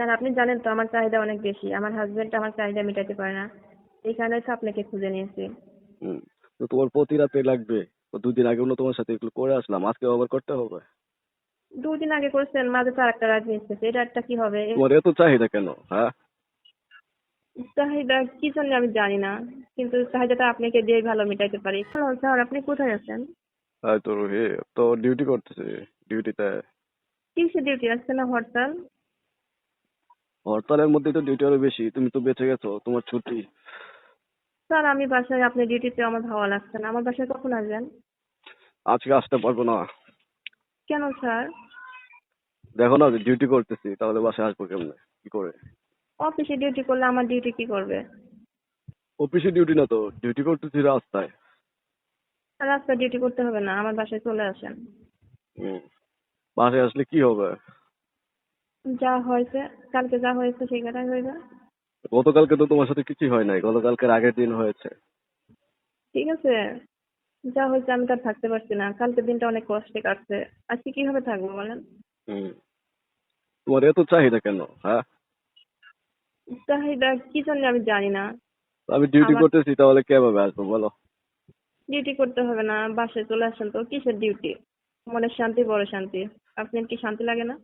Sir আপনি জানেন তো আমার চাহিদা অনেক বেশি। আমার হাজবেন্ড আমার চাহিদা মেটাতে পারে না। এই কারণে তো আপনাকে খুঁজে নিয়েছি। হুম তো তোমার প্রতি রাতে লাগবে। তো দুদিন আগেও না তোমার সাথে এগুলো করে আসলাম। আজকে আবার করতে হবে? দুদিন আগে করছেন মাঝে তো আরেকটা রাত এসেছে এটা একটা কি হবে? তোমার এত চাহিদা কেন? হ্যাঁ? চাহিদা কি জন্য আমি জানি না। কিন্তু চাহিদাটা আপনাকে দিয়ে ভালো মেটাইতে পারি। স্যার আপনি কোথায় আছেন? তো তো ডিউটি করতেছে। ডিউটিতে কিসে ডিউটি আসছে না হরতাল? হরতালের মধ্যে তো ডিউটি আরও বেশি তুমি তো বেঁচে গেছো তোমার ছুটি। স্যার আমি বাসায় আপনি ডিউটিতে আমার ভালো লাগছে না। আমার বাসায় কখন আসবেন? আজকে আসতে পারব না। কেন স্যার? দেখো না ডিউটি করতেছি তাহলে বাসায় আসব কেমনে? কি করে? অফিসে ডিউটি করলে আমার ডিউটি কি করবে? অফিসে ডিউটি না তো ডিউটি করতেছি রাস্তায়। রাস্তায় ডিউটি করতে হবে না আমার বাসায় চলে আসেন। বাসায় আসলে কি হবে? যা হয়েছে কালকে যা হয়েছে সেখানে হইবে গতকালকে তো তোমার সাথে কিছুই হয় নাই গতকালকের আগের দিন হয়েছে। ঠিক আছে যা হয়েছে আমি তো আর থাকতে পারছি না কালকের দিনটা অনেক কষ্টে কাটছে আজকে কীভাবে থাকব বলেন? তোমার এত চাহিদা কেন হ্যাঁ? চাহিদা কি জন্য আমি জানি না। আমি ডিউটি করতেছি তাহলে কীভাবে আসব বলো? ডিউটি করতে হবে না বাসায় চলে আসেন তো কিসের ডিউটি মনের শান্তি বড় শান্তি আপনার কি শান্তি লাগে না?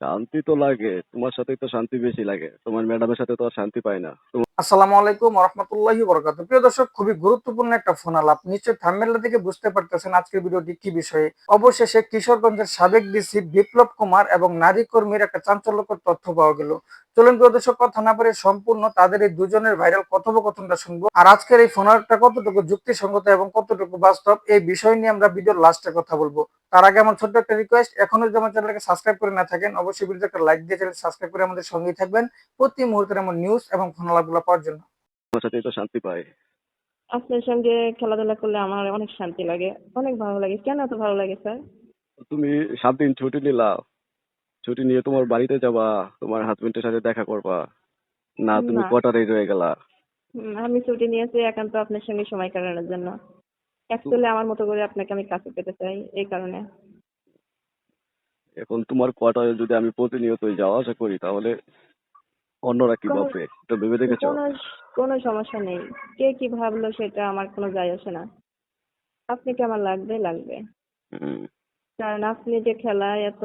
শান্তি তো লাগে, তোমার সাথে তো শান্তি বেশি লাগে, তোমার ম্যাডামের সাথে তো আর শান্তি পাই না। আসসালামু আলাইকুম রহমতুল্লাহি বরকাত প্রিয় দর্শক, খুবই গুরুত্বপূর্ণ একটা ফোন আলাপ। নিশ্চয়ই থাম্বনেল থেকে বুঝতে পারতেছেন আজকের ভিডিওটি কি বিষয়ে। অবশেষে কিশোরগঞ্জের সাবেক ডিসি বিপ্লব কুমার এবং নারী কর্মীর একটা চাঞ্চল্যকর তথ্য পাওয়া গেল। চলুন, প্রিয় দর্শক, কথা না বলে সম্পূর্ণ তাদের এই দুজনের ভাইরাল কথোপকথনটা শুনব। আর আজকের এই ফোনারটা কতটুকু যুক্তিসঙ্গত এবং কতটুকু বাস্তব, এই বিষয় নিয়ে আমরা ভিডিওর লাস্টে কথা বলব। তার আগে আমার ছোট্ট একটা রিকোয়েস্ট এখনও যদি আমার চ্যানেলকে সাবস্ক্রাইব করে না থাকেন, অবশ্যই ভিডিওতে একটা লাইক দিয়ে চ্যানেল সাবস্ক্রাইব করে আমাদের সঙ্গেই থাকবেন। প্রতি মুহূর্তের এমন নিউজ এবং ফোন আলাপগুলো পাওয়ার জন্য। সাথেই তো শান্তি পাই। আপনার সঙ্গে খেলাধুলা করলে আমার অনেক শান্তি লাগে অনেক ভালো লাগে। কেন এত ভালো লাগে স্যার? তুমি সাত দিন ছুটি নিলা। ছুটি নিয়ে তোমার বাড়িতে যাবা তোমার হাজবেন্ডের সাথে দেখা করবা। না তুমি না। কোয়ার্টারে রয়ে গেলা। আমি ছুটি নিয়েছি একান্ত আপনার সঙ্গে সময় কাটানোর জন্য। অ্যাকচুয়ালি আমার মতো করে আপনাকে আমি কাছে পেতে চাই এই কারণে। এখন তোমার কোয়ার্টারে যদি আমি প্রতিনিয়তই যাওয়া আসা করি তাহলে অন্যরা কি ভাববে? এটা ভেবে দেখেছ? কোনো কোনো সমস্যা নেই। কে কি ভাবলো সেটা আমার কোনো যায় আসে না। আপনাকে আমার লাগবে? লাগবে। কারণ আপনি যে খেলায় এত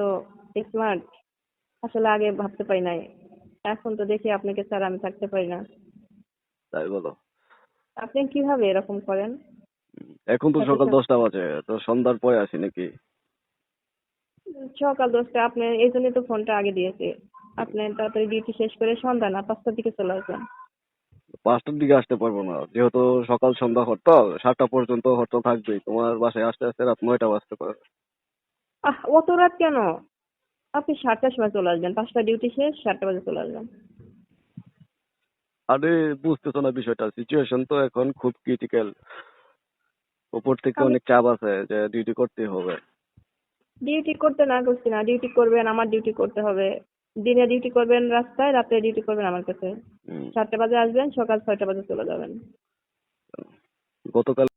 স্মার্ট আসলে আগে ভাবতে পারি নাই। এখন তো দেখি আপনাকে স্যার আমি থাকতে পারি না। তাই বলো। আপনি কীভাবে এরকম করেন? এখন তো সকাল। দশটা বাজে তো সন্ধ্যার পরে আসি নাকি? সকাল দশটা আপনি এই জন্যই তো ফোনটা আগে দিয়েছি। আপনি তাড়াতাড়ি ডিউটি শেষ করে সন্ধ্যা না পাঁচটার দিকে চলে আসবেন। পাঁচটার দিকে আসতে পারব না যেহেতু সকাল সন্ধ্যা হরতাল সাতটা পর্যন্ত হরতাল থাকবেই। তোমার বাসায় আসতে আসতে রাত নয়টা বাজতে পারে। আহ অত রাত কেন? আপনি সাতটার সময় চলে আসবেন পাঁচটা ডিউটি শেষ সাতটা বাজে চলে আসবেন। আরে বুঝতেছো না বিষয়টা সিচুয়েশন তো এখন খুব ক্রিটিক্যাল উপর থেকে অনেক চাপ আছে যে ডিউটি করতে হবে। ডিউটি করতে না করছি না ডিউটি করবেন আমার ডিউটি করতে হবে। দিনে ডিউটি করবেন রাস্তায় রাতে ডিউটি করবেন আমার কাছে। সাতটা চারটে বাজে আসবেন সকাল ছয়টা বাজে চলে যাবেন। গতকাল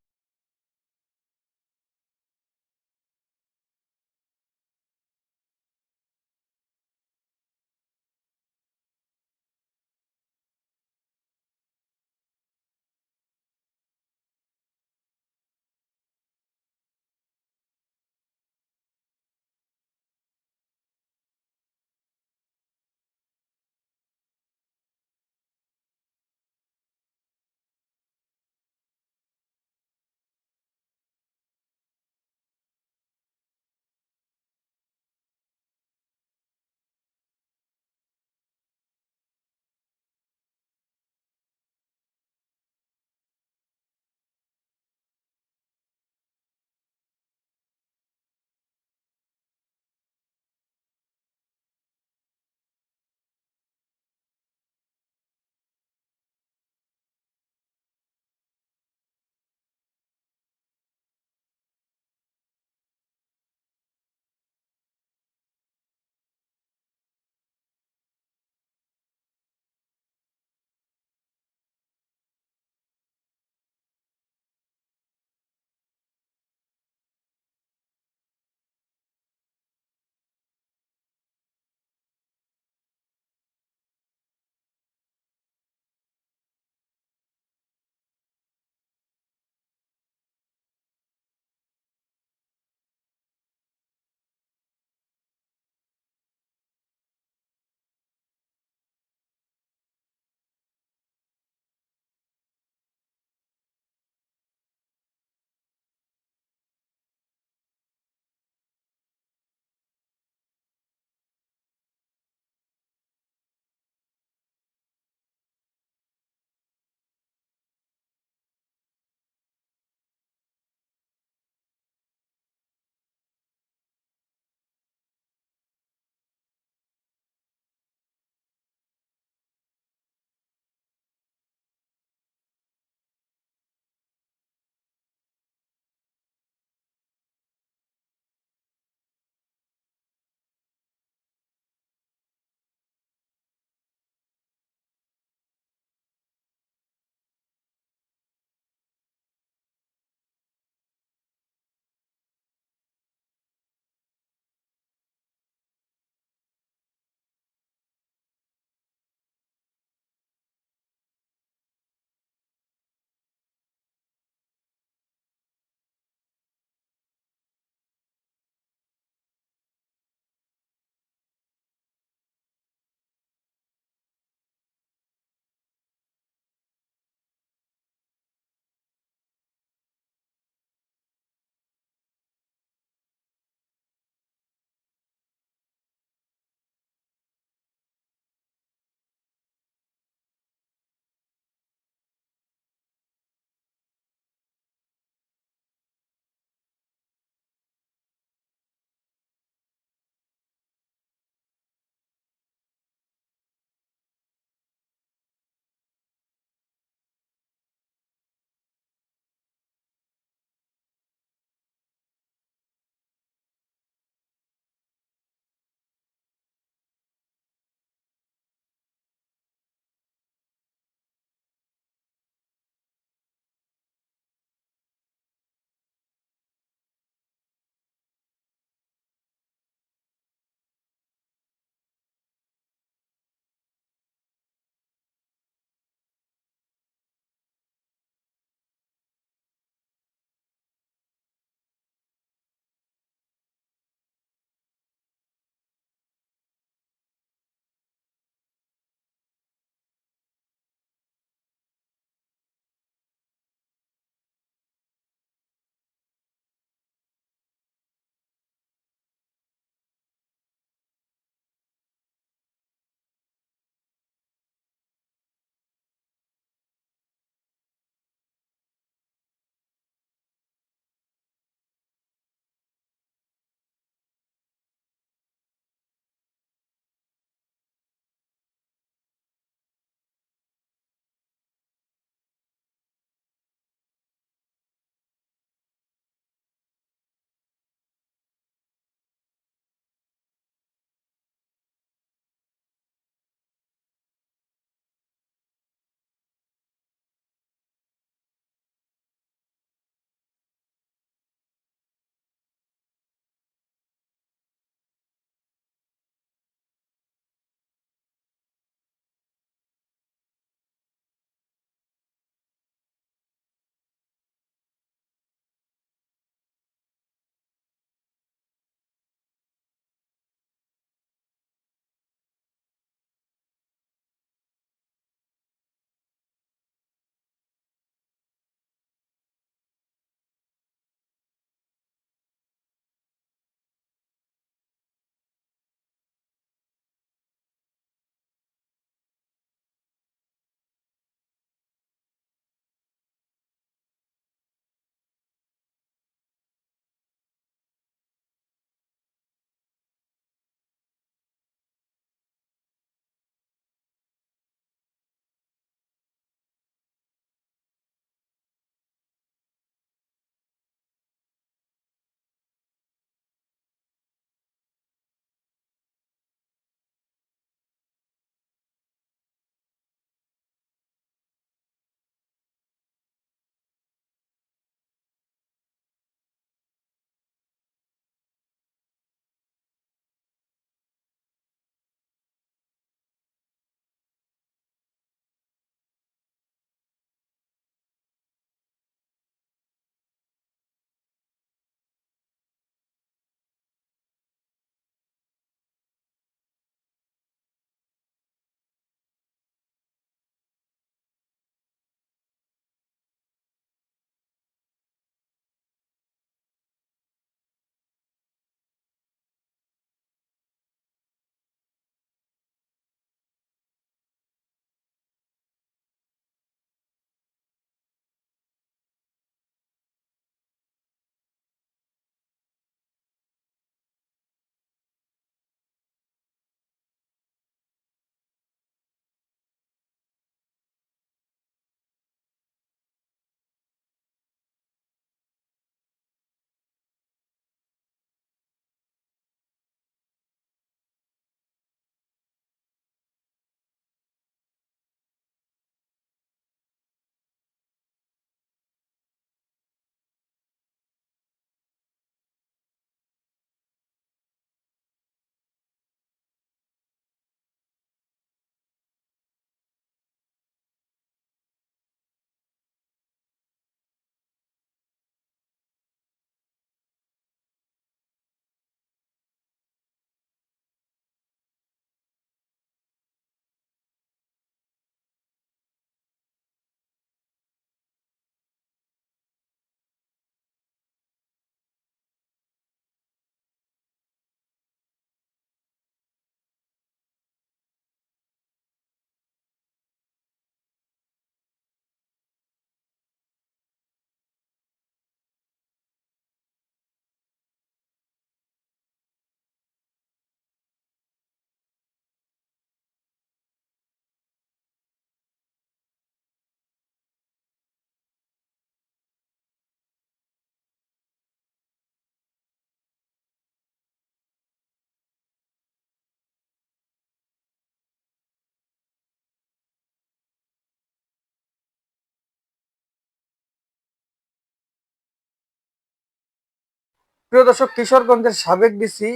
প্রিয় দর্শক, কিশোরগঞ্জের সাবেক ডিসি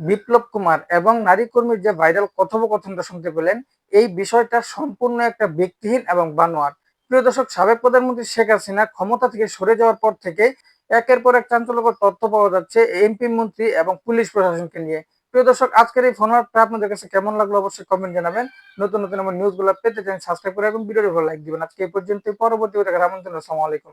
বিপ্লব কুমার এবং নারী কর্মীর যে ভাইরাল কথোপকথনটা শুনতে পেলেন এই বিষয়টা সম্পূর্ণ একটা ব্যক্তিহীন এবং বানোয়ার প্রিয় দর্শক, সাবেক প্রধানমন্ত্রী শেখ হাসিনা ক্ষমতা থেকে সরে যাওয়ার পর থেকে একের পর এক চাঞ্চল্যকর তথ্য পাওয়া যাচ্ছে এমপি, মন্ত্রী এবং পুলিশ প্রশাসনকে নিয়ে। প্রিয় দর্শক, আজকের এই ফোনটা আপনাদের কাছে কেমন লাগল অবশ্যই কমেন্ট জানাবেন। নতুন নতুন আমার নিউজগুলো পেতে চান সাবস্ক্রাইব করে এবং ভিডিওটি ভালো লাইক দিবেন। আজকে এই পর্যন্ত পরবর্তী দেখার আমন্ত্রণ আসসালামু আলাইকুম।